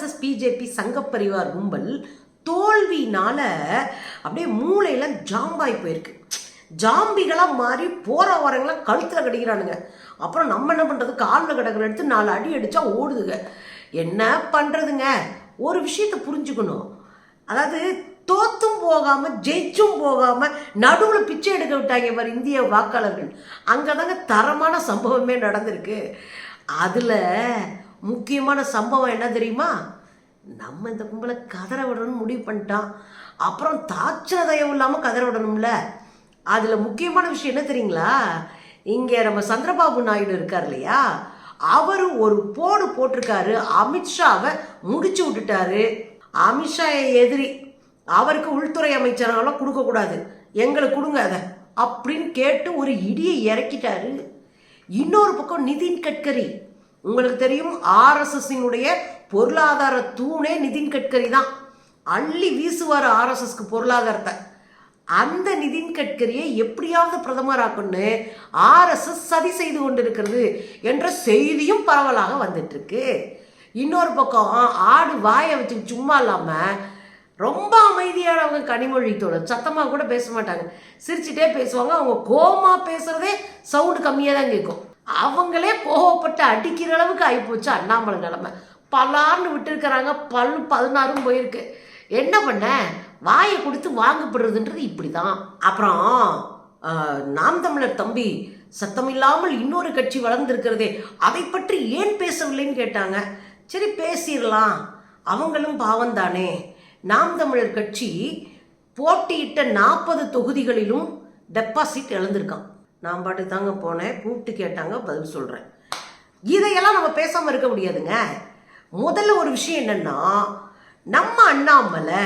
RSS BJP சங்கப்பரிவார் கும்பல் தோல்வினால அப்படியே மூளையில ஜாம்பாய் போயிருக்கு. ஜாம்பிகளாக மாறி போகிற வரங்களாம் கழுத்தில் கிடைக்கிறானுங்க. அப்புறம் நம்ம என்ன பண்ணுறது காலில் கிடக்கிற எடுத்து நாலு அடி அடித்தா ஓடுதுங்க. என்ன பண்ணுறதுங்க ஒரு விஷயத்தை புரிஞ்சுக்கணும். அதாவது தோத்தும் போகாம ஜெயிச்சும் போகாம நடுவில் பிச்சை எடுக்க விட்டாங்க பாரு இந்திய வாக்காளர்கள். அங்கே தாங்க தரமான சம்பவமே நடந்திருக்கு. அதில் முக்கியமான சம்பவம் என்ன தெரியுமா? நம்ம இந்த கும்பலை கதற விடணும்னு முடிவு பண்ணிட்டான். அப்புறம் தாட்சண தயவு இல்லாமல் கதற விடணும்ல. அதில் முக்கியமான விஷயம் என்ன தெரியுங்களா? இங்கே நம்ம சந்திரபாபு நாயுடு இருக்கார் இல்லையா? அவர் ஒரு போடு போட்டிருக்காரு. அமித்ஷாவை முடிச்சு விட்டுட்டாரு. அமித்ஷா எதிரி. அவருக்கு உள்துறை அமைச்சரெல்லாம் கொடுக்கக்கூடாது எங்களுக்கு கொடுங்க அதை. அப்படின்னு கேட்டு ஒரு இடியை இறக்கிட்டாரு. இன்னொரு பக்கம் நிதின் கட்கரி. உங்களுக்கு தெரியும் ஆர்எஸ்எஸ்ஸினுடைய பொருளாதார தூணே நிதின் கட்கரி தான். அள்ளி வீசுவார் ஆர்எஸ்எஸ்க்கு பொருளாதாரத்தை. அந்த நிதின் கட்கரியை எப்படியாவது பிரதமராக்கணும்னு ஆர்எஸ்எஸ் சதி செய்து கொண்டிருக்கிறது என்ற செய்தியும் பரவலாக வந்துட்டுருக்கு. இன்னொரு பக்கம் ஆடு வாயை வச்சு சும்மா இல்லாமல் ரொம்ப அமைதியானவங்க கனிமொழி தோழர். சத்தமாக கூட பேச மாட்டாங்க. சிரிச்சுட்டே பேசுவாங்க. அவங்க கோமா பேசுகிறதே சவுண்டு கம்மியாக தான் கேட்கும். அவங்களே கோவப்பட்டு அடிக்கிற அளவுக்கு ஆகிப்போச்சு அண்ணாமலை நிலமை. பலார்னு விட்டுருக்கிறாங்க பல் பதினாறும் போயிருக்கு. என்ன பண்ண? வாயை கொடுத்து வாங்கப்படுறதுன்றது இப்படி தான் அப்புறம் நாம் தமிழர் தம்பி சத்தமில்லாமல் இன்னொரு கட்சி வளர்ந்துருக்கிறதே அதை பற்றி ஏன் பேசவில்லைன்னு கேட்டாங்க. சரி பேசிடலாம். அவங்களும் பாவம் தானே நாம் தமிழர் கட்சி போட்டியிட்ட நாற்பது தொகுதிகளிலும் டெபாசிட் இழந்திருக்கான். நான் பாட்டு தாங்க போனேன் கூப்பிட்டு கேட்டாங்க பதில் சொல்கிறேன் இதையெல்லாம் நம்ம பேசாமல் இருக்க முடியாதுங்க. முதல்ல ஒரு விஷயம் என்னென்னா நம்ம அண்ணாமலை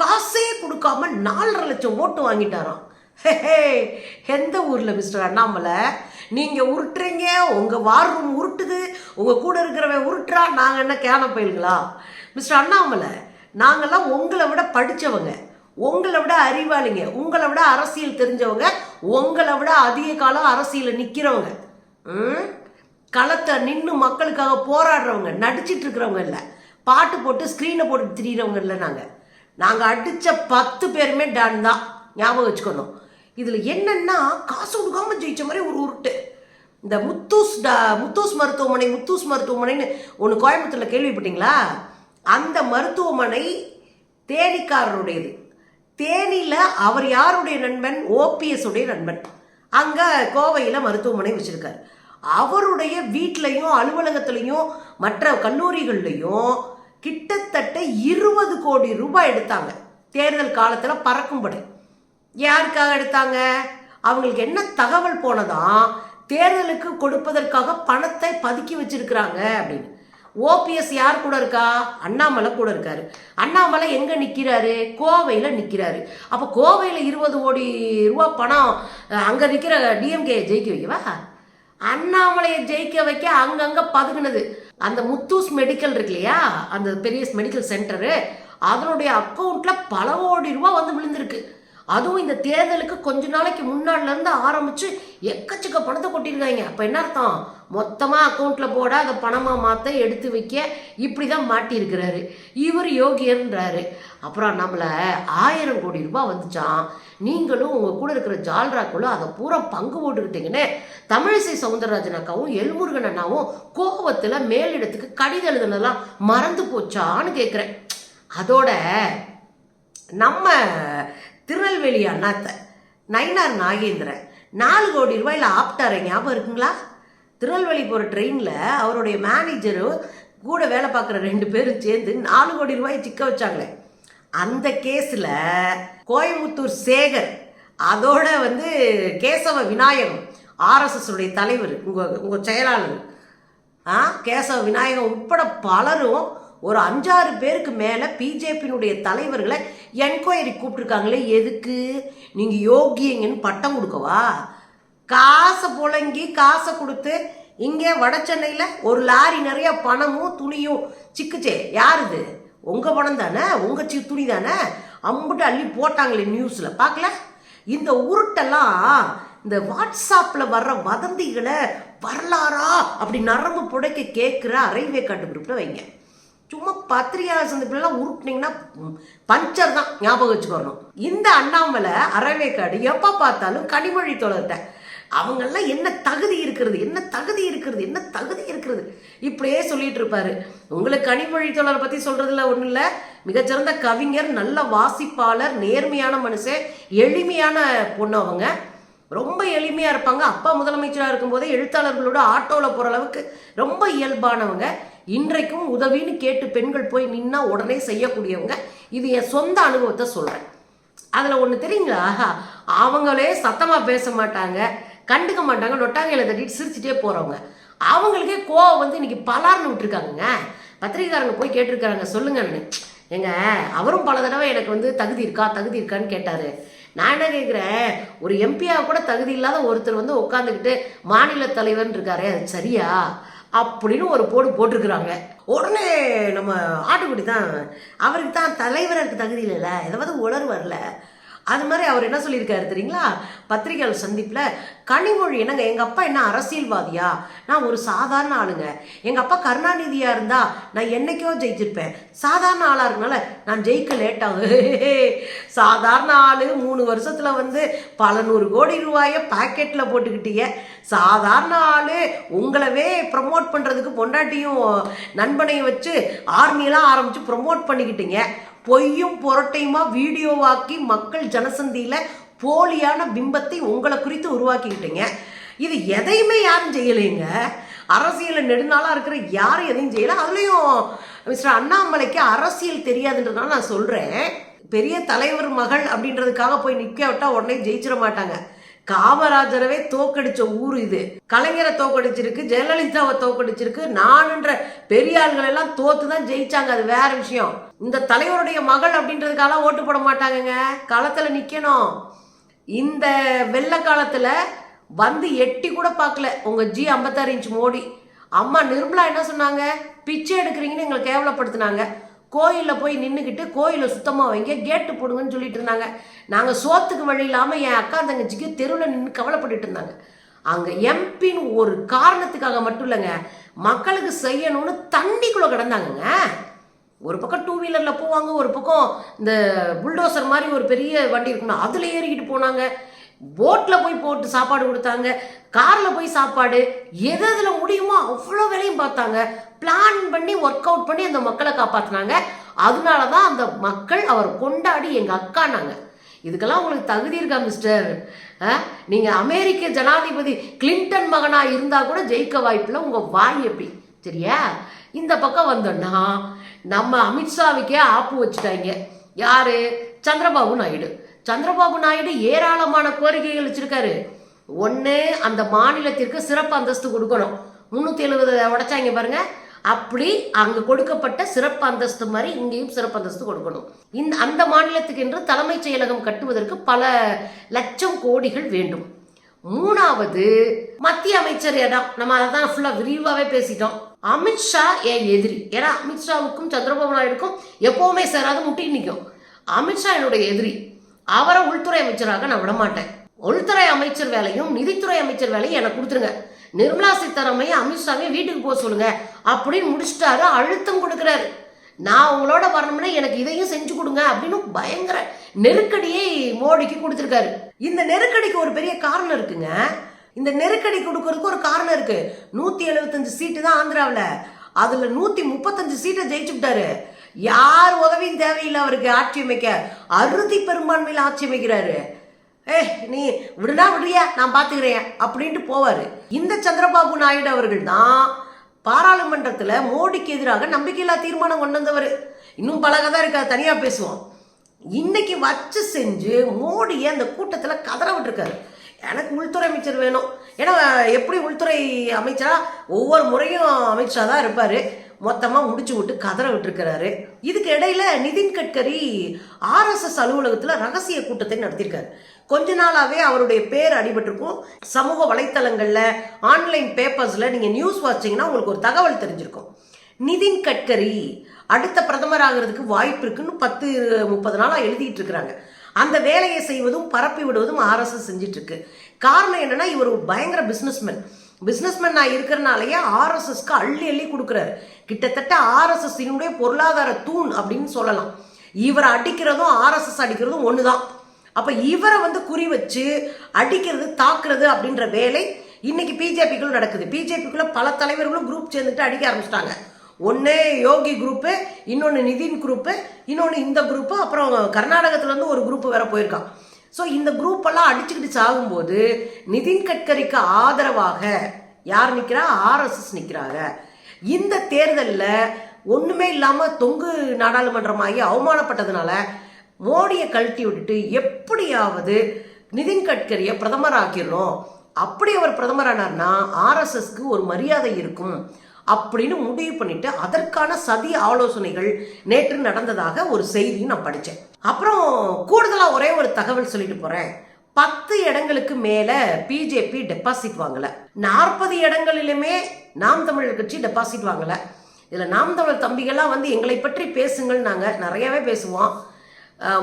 காசே கொடுக்காம நாலரை லட்சம் ஓட்டு வாங்கிட்டாராம். எந்த ஊரில் மிஸ்டர் அண்ணாமலை? நீங்கள் உருட்டுறீங்க உங்கள் வார் ரூம் உருட்டுது உங்கள் கூட இருக்கிறவன் உருட்டுறா நாங்கள் என்ன கேன பயில்களா? மிஸ்டர் அண்ணாமலை நாங்கெல்லாம் உங்களை விட படித்தவங்க உங்களை விட அறிவாளிங்க. உங்களை விட அரசியல் தெரிஞ்சவங்க. உங்களை விட அதிக காலம் அரசியலில் நிற்கிறவங்க ம்? களத்தை நின்று மக்களுக்காக போராடுறவங்க. நடிச்சிட்டு இருக்கிறவங்க இல்லை. பாட்டு போட்டு ஸ்க்ரீனை போட்டு திரியிறவங்க இல்லை நாங்கள் நாங்கள் அடித்த பத்து பேருமே டான் தான். ஞாபகம் வச்சுக்கணும். இதில் என்னென்னா காசு கொடுக்காமல் ஜெயிச்ச மாதிரி ஒரு உருட்டு. இந்த முத்தூஸ் டா முத்தூஸ் மருத்துவமனை முத்தூஸ் மருத்துவமனைன்னு ஒன்று கோயம்புத்தூரில் கேள்விப்பட்டீங்களா? அந்த மருத்துவமனை தேனிக்காரருடையது. தேனியில் அவர் யாருடைய நண்பன்? ஓபிஎஸ் உடைய நண்பன். அங்கே கோவையில் மருத்துவமனை வச்சுருக்கார். அவருடைய வீட்லேயும் அலுவலகத்துலேயும் மற்ற கல்லூரிகள்லேயும் கிட்டத்தட்ட இருபது கோடி ரூபாய் எடுத்தாங்க. தேர்தல் காலத்தில் பறக்கும்படி. யாருக்காக எடுத்தாங்க? அவங்களுக்கு என்ன தகவல் போனதான் தேர்தலுக்கு கொடுப்பதற்காக பணத்தை பதுக்கி வச்சிருக்கிறாங்க அப்படின்னு. ஓபிஎஸ் யார் கூட இருக்கா? அண்ணாமலை கூட இருக்காரு. அண்ணாமலை எங்க நிக்கிறாரு? கோவையில நிக்கிறாரு. அப்ப கோவையில இருபது கோடி ரூபா பணம் அங்கே அங்க நிக்கிற டிஎம்கே ஜெயிக்க வைக்கவா? அண்ணாமலையை ஜெயிக்க வைக்க அங்கங்க பதுங்கினது அந்த முத்தூஸ் மெடிக்கல் இருக்கு இல்லையா? அந்த பெரிய மெடிக்கல் சென்டரு. அதனுடைய அக்கௌண்ட்ல பல கோடி ரூபா வந்து விழுந்திருக்கு. அதுவும் இந்த தேர்தலுக்கு கொஞ்ச நாளைக்கு முன்னாடிலேருந்து இருந்து ஆரம்பிச்சு எக்கச்சக்க பணத்தை கொட்டியிருக்காங்க அப்ப என்ன அர்த்தம்? மொத்தமா அக்கௌண்ட்ல போட அதை பணமா மாத்த எடுத்து வைக்க இப்படிதான் மாட்டியிருக்கிறாரு. இவர் யோகியர்ன்றாரு. அப்புறம் நம்மளை ஆயிரம் கோடி ரூபாய் வந்துச்சான் நீங்களும் உங்கள் கூட இருக்கிற ஜால்ராக்களும் அதை பூரா பங்கு போட்டுக்கிட்டீங்கன்னு தமிழிசை சவுந்தரராஜன் அக்காவும் எல்முருகன் அண்ணாவும் கோபத்தில் மேலிடத்துக்கு கடிதம் எழுதுனதெல்லாம் மறந்து போச்சான்னு கேட்குறேன் அதோட நம்ம திருநெல்வேலி அண்ணாத்த நயினார் நாகேந்திரன். நாலு கோடி ரூபாயில் ஆப்டார் ஞாபகம் இருக்குங்களா? திருநெல்வேலி போகிற ட்ரெயினில் அவருடைய மேனேஜரும் கூட வேலை பார்க்குற ரெண்டு பேரும் சேர்ந்து நாலு கோடி ரூபாய் சிக்க வச்சாங்களே. அந்த கேஸில் கோயம்புத்தூர் சேகர் அதோட வந்து கேசவ விநாயகம் ஆர்எஸ்எஸ்டைய தலைவர் உங்கள் உங்கள் செயலாளர். ஆ கேசவ விநாயகம் உட்பட பலரும் ஒரு அஞ்சாறு பேருக்கு மேலே பிஜேபியினுடைய தலைவர்களை என்கொயரி கூப்பிட்ருக்காங்களே எதுக்கு? நீங்கள் யோகியங்கன்னு பட்டம் கொடுக்கவா? காசை புழங்கி காசை கொடுத்து இங்கே வட சென்னையில் ஒரு லாரி நிறைய பணமும் துணியும் சிக்குச்சே. யார் இது உங்கள் பணம் தானே? உங்கள் சி துணி தானே? அம்புட்டு அள்ளி போட்டாங்களே நியூஸில். பார்க்கல? இந்த உருட்டெல்லாம் இந்த வாட்ஸ்அப்பில் வர்ற வதந்திகளை வரலாறா அப்படி நரம்பு புடைக்க கேட்குற அரைவே காட்டு வைங்க. சும்மா பத்திரிகையாளர் சந்திப்புலாம் உருட்டுனீங்கன்னா பஞ்சர் தான் ஞாபகம் வச்சுக்கணும். இந்த அண்ணாமலை அறவேக்காடு எப்போ பார்த்தாலும் கனிமொழி தொடர்கிட்ட அவங்கெல்லாம் என்ன தகுதி இருக்கிறது என்ன தகுதி இருக்கிறது என்ன தகுதி இருக்கிறது? இப்படியே சொல்லிட்டு இருப்பாரு. உங்களுக்கு கனிமொழி தொடரை பற்றி சொல்றதுல ஒன்றும் இல்லை. மிகச்சிறந்த கவிஞர் நல்ல வாசிப்பாளர் நேர்மையான மனுஷன் எளிமையான பொண்ணு அவங்க. ரொம்ப எளிமையாக இருப்பாங்க. அப்பா முதலமைச்சராக இருக்கும்போதே எழுத்தாளர்களோட ஆட்டோவில் போகிற அளவுக்கு ரொம்ப இயல்பானவங்க. இன்றைக்கும் உதவின்னு கேட்டு பெண்கள் போய் நின்னா உடனே செய்யக்கூடியவங்க இது என் சொந்த அனுபவத்தை சொல்கிறேன் அதில் ஒன்று தெரியுங்களா? அவங்களே சத்தமாக பேச மாட்டாங்க கண்டுக்க மாட்டாங்க நொட்டாங்கையில் தட்டிட்டு சிரிச்சுட்டே போகிறவங்க அவங்களுக்கே கோவம் வந்து இன்றைக்கி பலார்னு விட்டுருக்காங்கங்க. பத்திரிகைக்காரங்க போய் கேட்டிருக்காங்க சொல்லுங்கன்னு ஏங்க அவரும் பல தடவை எனக்கு வந்து தகுதி இருக்கா தகுதி இருக்கான்னு கேட்டார். நான் என்ன கேட்குறேன் ஒரு எம்பியா கூட தகுதி இல்லாத ஒருத்தர் வந்து உட்காந்துக்கிட்டு மாநில தலைவர்னு இருக்காரே அது சரியா? அப்படின்னு ஒரு போடு போட்டிருக்கிறாங்க. உடனே நம்ம ஆட்டுக்குடி தான் அவருக்கு தான் தலைவருக்கு தகுதி இல்லைல்ல ஏதாவது வரல. அது மாதிரி அவர் என்ன சொல்லியிருக்காரு தெரியுங்களா? பத்திரிகையாளர் சந்திப்பில் கனிமொழி என்னங்க எங்கள் அப்பா என்ன அரசியல்வாதியா? நான் ஒரு சாதாரண ஆளுங்க. எங்கள் அப்பா கருணாநிதியாக இருந்தால் நான் என்னைக்கோ ஜெயிச்சிருப்பேன். சாதாரண ஆளாக இருக்கனால நான் ஜெயிக்க லேட் சாதாரண ஆள் மூணு வருஷத்தில் வந்து பல நூறு கோடி ரூபாயை பாக்கெட்டில் போட்டுக்கிட்டீங்க சாதாரண ஆள் உங்களவே ப்ரமோட் பண்ணுறதுக்கு பொண்டாட்டியும் நண்பனையும் வச்சு ஆர்மியெல்லாம் ஆரம்பித்து ப்ரமோட் பண்ணிக்கிட்டீங்க. பொய்யும் புரட்டையுமா வீடியோவாக்கி மக்கள் ஜனசந்தியில போலியான பிம்பத்தை உங்களை குறித்து உருவாக்கிக்கிட்டீங்க. இது எதையுமே யாரும் செய்யலைங்க. அரசியலில் நெடுநாளாக இருக்கிற யாரும் எதையும் செய்யலை. அதுலேயும் மிஸ்டர் அண்ணாமலைக்கு அரசியல் தெரியாதுன்றதுனால நான் சொல்கிறேன் பெரிய தலைவர் மகள் அப்படின்றதுக்காக போய் நிற்க விட்டா உடனே ஜெயிச்சிட மாட்டாங்க. காமராஜரவே தோக்கடிச்ச ஊர் இது. கலைஞரை தோக்கடிச்சிருக்கு ஜெயலலிதாவை தோக்கடிச்சிருக்கு. நானுன்ற பெரிய ஆள்கள் எல்லாம் தோத்து தான் ஜெயிச்சாங்க. அது வேற விஷயம். இந்த தலைவருடைய மகள் அப்படின்றதுக்காக ஓட்டு போட மாட்டாங்கங்க. களத்தில் நிற்கணும் இந்த வெள்ள காலத்தில் வந்து எட்டி கூட பார்க்கல. உங்கள் ஜி ஐம்பத்தாறு இன்ச் மோடி. அம்மா நிர்மலா என்ன சொன்னாங்க? பிச்சை எடுக்கிறீங்கன்னு எங்களை கேவலப்படுத்தினாங்க. கோயிலில் போய் நின்றுக்கிட்டு கோயிலை சுத்தமாக வைங்க கேட்டு போடுங்கன்னு சொல்லிட்டு இருந்தாங்க. நாங்கள் சோத்துக்கு வழி இல்லாமல் என் அக்கா தங்கச்சிக்கு தெருவில் நின்று கவலைப்பட்டுட்டு இருந்தாங்க. அங்கே எம்பின்னு ஒரு காரணத்துக்காக மட்டும் இல்லைங்க மக்களுக்கு செய்யணும்னு தண்ணிக்குள்ளே கிடந்தாங்கங்க. ஒரு பக்கம் டூ வீலரில் போவாங்க ஒரு பக்கம் இந்த புல்டோசர் மாதிரி ஒரு பெரிய வண்டி இருக்கும்னா அதில் ஏறிக்கிட்டு போனாங்க. போட்டில் போய் போட்டு சாப்பாடு கொடுத்தாங்க. காரில் போய் சாப்பாடு எது எதில் முடியுமோ அவ்வளோ வேலையும் பார்த்தாங்க. பிளான் பண்ணி ஒர்க் அவுட் பண்ணி அந்த மக்களை காப்பாற்றினாங்க அதனால தான் அந்த மக்கள் அவர் கொண்டாடி எங்கள் அக்கானாங்க இதுக்கெல்லாம் உங்களுக்கு தகுதி இருக்கா மிஸ்டர் நீங்கள் அமெரிக்க ஜனாதிபதி கிளின்டன் மகனாக இருந்தால் கூட ஜெயிக்க வாய்ப்பில் உங்கள் வாய் எப்படி? சரியா? இந்த பக்கம் வந்தோன்னா நம்ம அமித்ஷாவுக்கே ஆப்பு வச்சுட்டாங்க. யாரு? சந்திரபாபு நாயுடு. சந்திரபாபு நாயுடு ஏராளமான கோரிக்கைகள் வச்சிருக்காரு. ஒன்று அந்த மாநிலத்திற்கு சிறப்பு அந்தஸ்து கொடுக்கணும். முந்நூற்றி எழுபது உடைச்சாங்க பாருங்க. அப்படி அங்கே கொடுக்கப்பட்ட சிறப்பு அந்தஸ்து மாதிரி இங்கேயும் சிறப்பு அந்தஸ்து கொடுக்கணும். இந்த அந்த மாநிலத்துக்கு என்று தலைமைச் செயலகம் கட்டுவதற்கு பல லட்சம் கோடிகள் வேண்டும். மூணாவது மத்திய அமைச்சர் இடம் நம்ம அதை தான் ஃபுல்லாக விரிவாகவே பேசிட்டோம். அமித்ஷா என் எதிரி? ஏன்னா அமித்ஷாவுக்கும் சந்திரபாபு நாயுடுக்கும் எப்போவுமே சேராது முட்டி நிற்கும் அமித்ஷா என்னுடைய எதிரி. அவரை உள்துறை அமைச்சராக நான் விட மாட்டேன். உள்துறை அமைச்சர் வேலையும் நிதித்துறை அமைச்சர் வேலையும் எனக்கு கொடுத்துருங்க. நிர்மலா சீதாராமையும் அமித்ஷாவையும் வீட்டுக்கு போக சொல்லுங்க. அப்படின்னு முடிச்சிட்டாரு அழுத்தம் கொடுக்குறாரு. நான் உங்களோட வரணும்னா எனக்கு இதையும் செஞ்சு கொடுங்க அப்படின்னு பயங்கர நெருக்கடியை மோடிக்கு கொடுத்துருக்காரு. இந்த நெருக்கடிக்கு ஒரு பெரிய காரணம் இருக்குங்க. இந்த நெருக்கடி கொடுக்கறதுக்கு ஒரு காரணம் இருக்கு. நூத்தி எழுபத்தஞ்சு சீட்டு தான் ஆந்திராவில். அதுல நூத்தி முப்பத்தஞ்சு சீட்டை ஜெயிச்சு விட்டாரு. யார் உதவியும் தேவையில்லை அவருக்கு ஆட்சி அமைக்க. அறுதி பெரும்பான்மையில் ஆட்சி அமைக்கிறாரு. ஏ நீ விடுனா விடுறியா? நான் பார்த்துக்கிறேன் அப்படின்ட்டு போவார். இந்த சந்திரபாபு நாயுடு அவர்கள் தான் பாராளுமன்றத்தில் மோடிக்கு எதிராக நம்பிக்கையில்லா தீர்மானம் கொண்டு வந்தவர். இன்னும் பல கதை இருக்கா தனியாக பேசுவோம். இன்னைக்கு வச்சு செஞ்சு மோடியை அந்த கூட்டத்தில் கதற விட்டுருக்காரு. எனக்கு உள்துறை அமைச்சர் வேணும். ஏன்னா எப்படி உள்துறை அமைச்சரா ஒவ்வொரு முறையும் அமைச்சராக தான் இருப்பார். மொத்தமாக முடிச்சு விட்டு கதற விட்டுருக்கிறாரு. இதுக்கு இடையில நிதின் கட்கரி ஆர்எஸ்எஸ் அலுவலகத்தில் ரகசிய கூட்டத்தை நடத்தியிருக்காரு. கொஞ்ச நாளாகவே அவருடைய பேர் அடிபட்டிருக்கும். சமூக வலைத்தளங்களில் ஆன்லைன் பேப்பர்ஸில் நீங்கள் நியூஸ் வாட்சிங்கன்னா உங்களுக்கு ஒரு தகவல் தெரிஞ்சிருக்கும். நிதின் கட்கரி அடுத்த பிரதமர் ஆகிறதுக்கு வாய்ப்பு இருக்குன்னு பத்து முப்பது நாளாக எழுதிட்டு இருக்கிறாங்க. அந்த வேலையை செய்வதும் பரப்பி விடுவதும் ஆர்எஸ்எஸ் செஞ்சிட்டு இருக்கு. காரணம் என்னன்னா இவர் ஒரு பயங்கர பிஸ்னஸ்மேன் பிஸ்னஸ்மேன் நான் இருக்கிறனாலயே ஆர்எஸ்எஸ்க்கு அள்ளி அள்ளி கொடுக்குறாரு. கிட்டத்தட்ட ஆர்எஸ்எஸ்னுடைய பொருளாதார தூண் அப்படின்னு சொல்லலாம். இவரை அடிக்கிறதும் ஆர்எஸ்எஸ் அடிக்கிறதும் ஒன்று தான் அப்போ இவரை வந்து குறி வச்சு அடிக்கிறது தாக்குறது அப்படின்ற வேலை இன்னைக்கு பிஜேபிக்குள்ள நடக்குது. பிஜேபிக்குள்ள பல தலைவர்களும் குரூப் சேர்ந்துட்டு அடிக்க ஆரம்பிச்சிட்டாங்க. ஒன்று யோகி குரூப்பு இன்னொன்று நிதின் குரூப்பு இன்னொன்று இந்த குரூப்பு அப்புறம் கர்நாடகத்துலேருந்து ஒரு குரூப்பு வேற போயிருக்கான். ஸோ இந்த குரூப்பெல்லாம் அடிச்சுக்கிட்டு சாகும்போது நிதின் கட்கரிக்கு ஆதரவாக யார் நிற்கிறா ஆர்எஸ்எஸ் நிற்கிறாங்க இந்த தேர்தலில் ஒன்றுமே இல்லாமல் தொங்கு நாடாளுமன்றமாகி அவமானப்பட்டதுனால மோடியை கழட்டி விட்டுட்டு எப்படியாவது நிதின் கட்கரியை பிரதமர் ஆக்கிடணும் அப்படி அவர் பிரதமரானார்னா ஆர்எஸ்எஸ்க்கு ஒரு மரியாதை இருக்கும். அப்படின்னு முடிவு பண்ணிட்டு அதற்கான சதி ஆலோசனைகள் நேற்று நடந்ததாக ஒரு செய்தி நான் படித்தேன் அப்புறம் கூடுதலாக ஒரே ஒரு தகவல் சொல்லிட்டு போகிறேன் பத்து இடங்களுக்கு மேலே பிஜேபி டெபாசிட் வாங்கலை. நாற்பது இடங்களிலுமே நாம் தமிழர் கட்சி டெபாசிட் வாங்கலை. இதில் நாம் தமிழர் தம்பிகள்லாம் வந்து எங்களை பற்றி பேசுங்கள் நாங்கள் நிறையவே பேசுவோம்.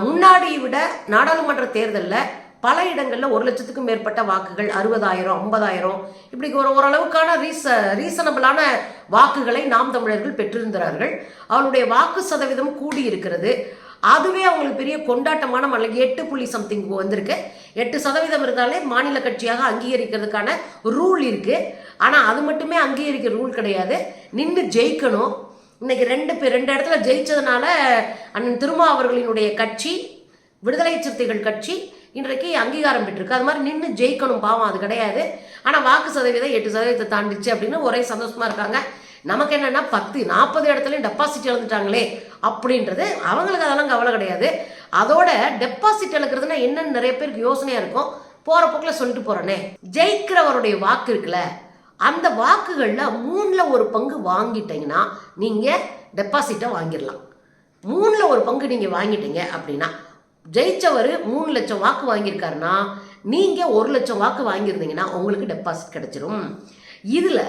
முன்னாடி விட நாடாளுமன்ற தேர்தலில் பல இடங்களில் ஒரு லட்சத்துக்கும் மேற்பட்ட வாக்குகள் அறுபதாயிரம் ஐம்பதாயிரம். இப்படி ஒரு ஓரளவுக்கான ரீச ரீசனபிளான வாக்குகளை நாம் தமிழர்கள் பெற்றிருந்தார்கள். அவளுடைய வாக்கு சதவீதம் கூடி இருக்கிறது. அதுவே அவங்களுக்கு பெரிய கொண்டாட்டமான மலை எட்டு புள்ளி சம்திங் வந்திருக்கு. எட்டு சதவீதம் இருந்தாலே மாநில கட்சியாக அங்கீகரிக்கிறதுக்கான ரூல் இருக்குது ஆனால் அது மட்டுமே அங்கீகரிக்கிற ரூல் கிடையாது. நின்று ஜெயிக்கணும். இன்னைக்கு ரெண்டு பேர் ரெண்டு இடத்துல ஜெயிச்சதுனால அண்ணன் திருமா அவர்களினுடைய கட்சி விடுதலை சிறுத்தைகள் கட்சி இன்றைக்கு அங்கீகாரம் பெற்றிருக்கு. அது மாதிரி நின்று ஜெயிக்கணும் பாவம் அது கிடையாது. ஆனால் வாக்கு சதவீதம் எட்டு சதவீதத்தை தாண்டிச்சு அப்படின்னு ஒரே சந்தோஷமா இருக்காங்க. நமக்கு என்னென்னா பத்து நாற்பது இடத்துலையும் டெபாசிட் இழந்துட்டாங்களே அப்படின்றது அவங்களுக்கு அதெல்லாம் கவலை கிடையாது. அதோட டெபாசிட் இழக்கிறதுனா என்னன்னு நிறைய பேருக்கு யோசனையாக இருக்கும். போகிற போக்கில் சொல்லிட்டு போறேனே. ஜெயிக்கிறவருடைய வாக்கு இருக்குல்ல அந்த வாக்குகளில் மூணில் ஒரு பங்கு வாங்கிட்டீங்கன்னா நீங்கள் டெபாசிட்டை வாங்கிடலாம். மூணில் ஒரு பங்கு நீங்கள் வாங்கிட்டீங்க அப்படின்னா ஜெயிச்சவர் மூணு லட்சம் வாக்கு வாங்கியிருக்காருன்னா நீங்கள் ஒரு லட்சம் வாக்கு வாங்கியிருந்தீங்கன்னா உங்களுக்கு டெபாசிட் கிடைச்சிரும். இதில்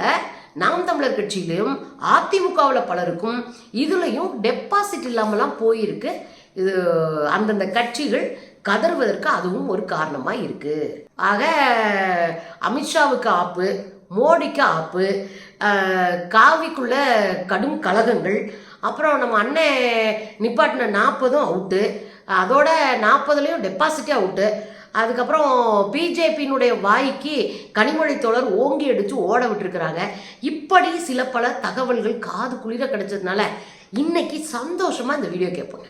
நாம் தமிழர் கட்சியிலையும் அதிமுகவில் பலருக்கும் இதுலேயும் டெபாசிட் இல்லாமலாம் போயிருக்கு. இது அந்தந்த கட்சிகள் கதறுவதற்கு அதுவும் ஒரு காரணமாக இருக்குது ஆக அமித்ஷாவுக்கு ஆப்பு மோடிக்கு ஆப்பு காவிக்குள்ள கடும் கலகங்கள் அப்புறம் நம்ம அண்ணன் நிப்பாட்டின நாற்பதும் அவுட்டு அதோட நாற்பதுலேயும் டெபாசிட்டே அவுட்டு அதுக்கப்புறம் பிஜேபியினுடைய வாய்க்கு கனிமொழி தோழர் ஓங்கி அடித்து ஓட விட்டுருக்குறாங்க. இப்படி சில பல தகவல்கள் காது குளிர கிடைச்சதுனால இன்னைக்கு சந்தோஷமாக இந்த வீடியோ கேட்போங்க.